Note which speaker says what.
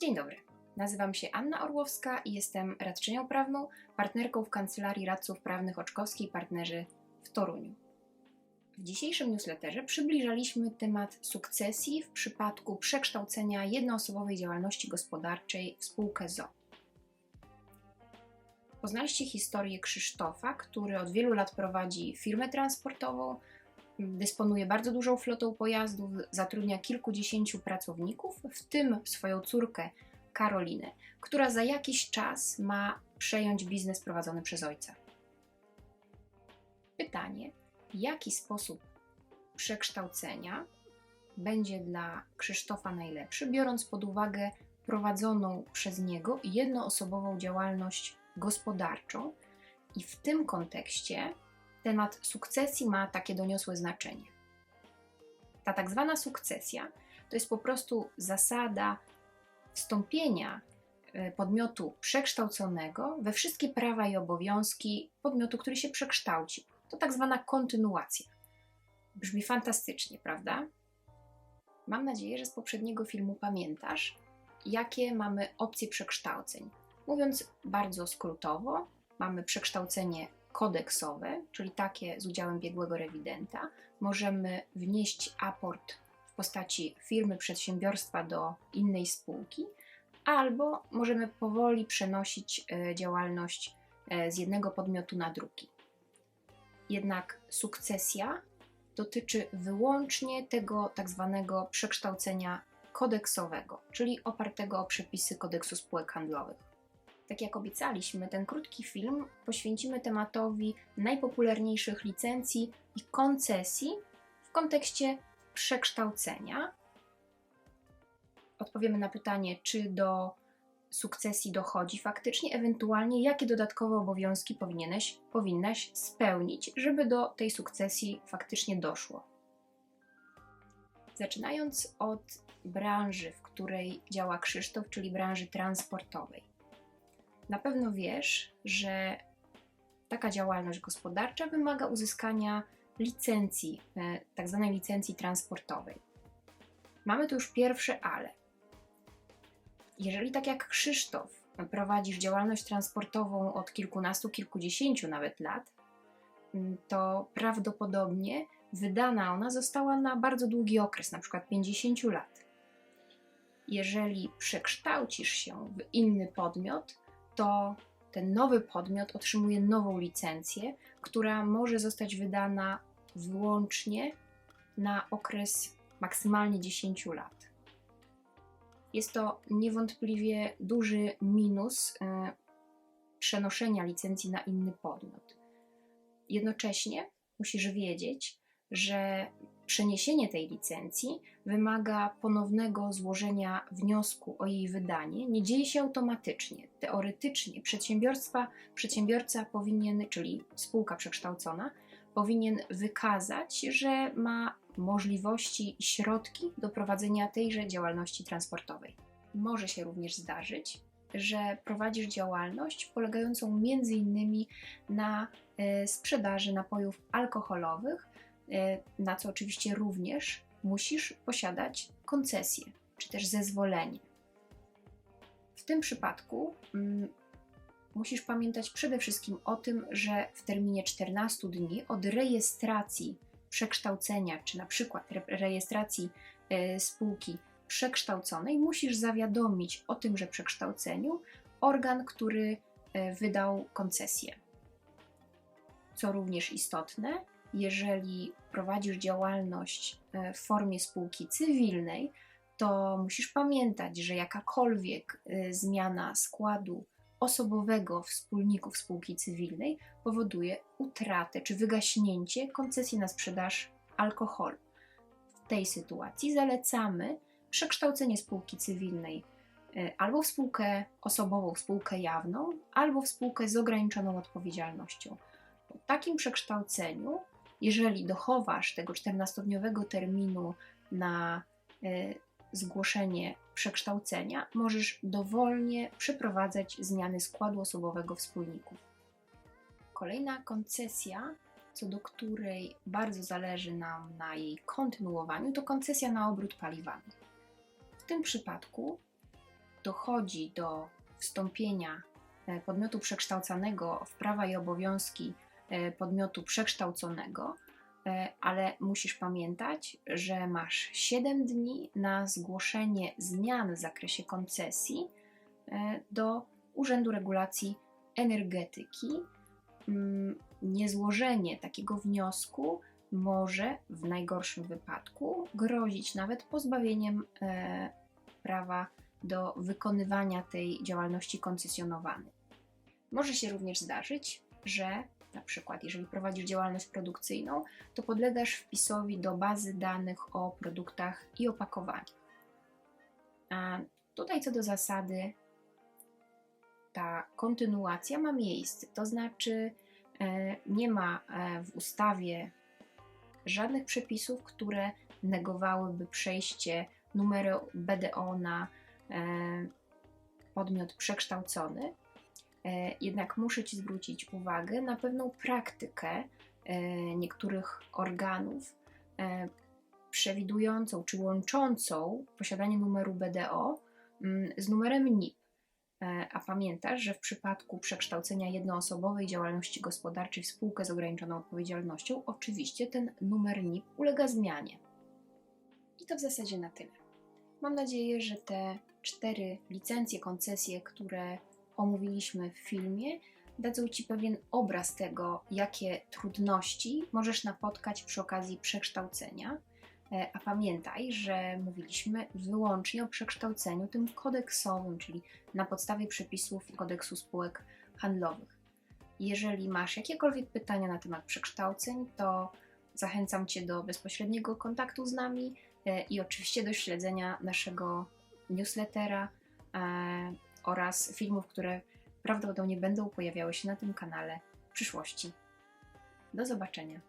Speaker 1: Dzień dobry. Nazywam się Anna Orłowska i jestem radczynią prawną, partnerką w Kancelarii Radców Prawnych Oczkowskiej Partnerzy w Toruniu. W dzisiejszym newsletterze przybliżaliśmy temat sukcesji w przypadku przekształcenia jednoosobowej działalności gospodarczej w spółkę ZO. Poznaliście historię Krzysztofa, który od wielu lat prowadzi firmę transportową, dysponuje bardzo dużą flotą pojazdów, zatrudnia kilkudziesięciu pracowników, w tym swoją córkę Karolinę, która za jakiś czas ma przejąć biznes prowadzony przez ojca. Pytanie, jaki sposób przekształcenia będzie dla Krzysztofa najlepszy, biorąc pod uwagę prowadzoną przez niego jednoosobową działalność gospodarczą i w tym kontekście temat sukcesji ma takie doniosłe znaczenie. Ta tak zwana sukcesja to jest po prostu zasada wstąpienia e, podmiotu przekształconego we wszystkie prawa i obowiązki podmiotu, który się przekształcił. To tak zwana kontynuacja. Brzmi fantastycznie, prawda? Mam nadzieję, że z poprzedniego filmu pamiętasz, jakie mamy opcje przekształceń. Mówiąc bardzo skrótowo, mamy przekształcenie kodeksowe, czyli takie z udziałem biegłego rewidenta. Możemy wnieść aport w postaci firmy, przedsiębiorstwa do innej spółki, albo możemy powoli przenosić e, działalność e, z jednego podmiotu na drugi. Jednak sukcesja dotyczy wyłącznie tego tak zwanego przekształcenia kodeksowego, czyli opartego o przepisy kodeksu spółek handlowych. Tak jak obiecaliśmy, ten krótki film poświęcimy tematowi najpopularniejszych licencji i koncesji w kontekście przekształcenia. Odpowiemy na pytanie, czy do sukcesji dochodzi faktycznie, ewentualnie jakie dodatkowe obowiązki powinieneś, powinnaś spełnić, żeby do tej sukcesji faktycznie doszło. Zaczynając od branży, w której działa Krzysztof, czyli branży transportowej. Na pewno wiesz, że taka działalność gospodarcza wymaga uzyskania licencji, e, tak zwanej licencji transportowej. Mamy tu już pierwsze ale. Jeżeli tak jak Krzysztof prowadzisz działalność transportową od kilkunastu, kilkudziesięciu nawet lat, mm, to prawdopodobnie wydana ona została na bardzo długi okres, na przykład 50 lat. Jeżeli przekształcisz się w inny podmiot, to ten nowy podmiot otrzymuje nową licencję, która może zostać wydana wyłącznie na okres maksymalnie 10 lat. Jest to niewątpliwie duży minus y, przenoszenia licencji na inny podmiot. Jednocześnie musisz wiedzieć, że Przeniesienie tej licencji wymaga ponownego złożenia wniosku o jej wydanie. Nie dzieje się automatycznie. Teoretycznie przedsiębiorstwa, przedsiębiorca powinien, czyli spółka przekształcona, powinien wykazać, że ma możliwości i środki do prowadzenia tejże działalności transportowej. Może się również zdarzyć, że prowadzisz działalność polegającą m.in. na e, sprzedaży napojów alkoholowych na co oczywiście również musisz posiadać koncesję czy też zezwolenie. W tym przypadku mm, musisz pamiętać przede wszystkim o tym, że w terminie 14 dni od rejestracji przekształcenia, czy na przykład re rejestracji e, spółki przekształconej, musisz zawiadomić o tymże przekształceniu organ, który e, wydał koncesję. Co również istotne, jeżeli prowadzisz działalność e, w formie spółki cywilnej, to musisz pamiętać, że jakakolwiek e, zmiana składu osobowego wspólników spółki cywilnej powoduje utratę czy wygaśnięcie koncesji na sprzedaż alkoholu. W tej sytuacji zalecamy przekształcenie spółki cywilnej e, albo w spółkę osobową, spółkę jawną, albo w spółkę z ograniczoną odpowiedzialnością. Po takim przekształceniu jeżeli dochowasz tego 14-dniowego terminu na y, zgłoszenie przekształcenia, możesz dowolnie przeprowadzać zmiany składu osobowego wspólników. Kolejna koncesja, co do której bardzo zależy nam na jej kontynuowaniu, to koncesja na obrót paliwami. W tym przypadku dochodzi do wstąpienia e, podmiotu przekształcanego w prawa i obowiązki podmiotu przekształconego, e, ale musisz pamiętać, że masz 7 dni na zgłoszenie zmian w zakresie koncesji e, do Urzędu Regulacji Energetyki. Mm, Niezłożenie takiego wniosku może w najgorszym wypadku grozić nawet pozbawieniem e, prawa do wykonywania tej działalności koncesjonowanej. Może się również zdarzyć, że na przykład jeżeli prowadzisz działalność produkcyjną, to podlegasz wpisowi do bazy danych o produktach i opakowaniach. A tutaj co do zasady ta kontynuacja ma miejsce, to znaczy e, nie ma e, w ustawie żadnych przepisów, które negowałyby przejście numeru BDO na e, podmiot przekształcony. E, Jednak muszę Ci zwrócić uwagę na pewną praktykę e, niektórych organów e, przewidującą czy łączącą posiadanie numeru BDO mm, z numerem NIP. A pamiętasz, że w przypadku przekształcenia jednoosobowej działalności gospodarczej w spółkę z ograniczoną odpowiedzialnością, oczywiście ten numer NIP ulega zmianie. I to w zasadzie na tyle. Mam nadzieję, że te cztery licencje, koncesje, które omówiliśmy w filmie, dadzą Ci pewien obraz tego, jakie trudności możesz napotkać przy okazji przekształcenia. E, A pamiętaj, że mówiliśmy wyłącznie o przekształceniu tym kodeksowym, czyli na podstawie przepisów kodeksu spółek handlowych. Jeżeli masz jakiekolwiek pytania na temat przekształceń, to zachęcam Cię do bezpośredniego kontaktu z nami e, i oczywiście do śledzenia naszego newslettera e, oraz filmów, które prawdopodobnie będą pojawiały się na tym kanale w przyszłości. Do zobaczenia.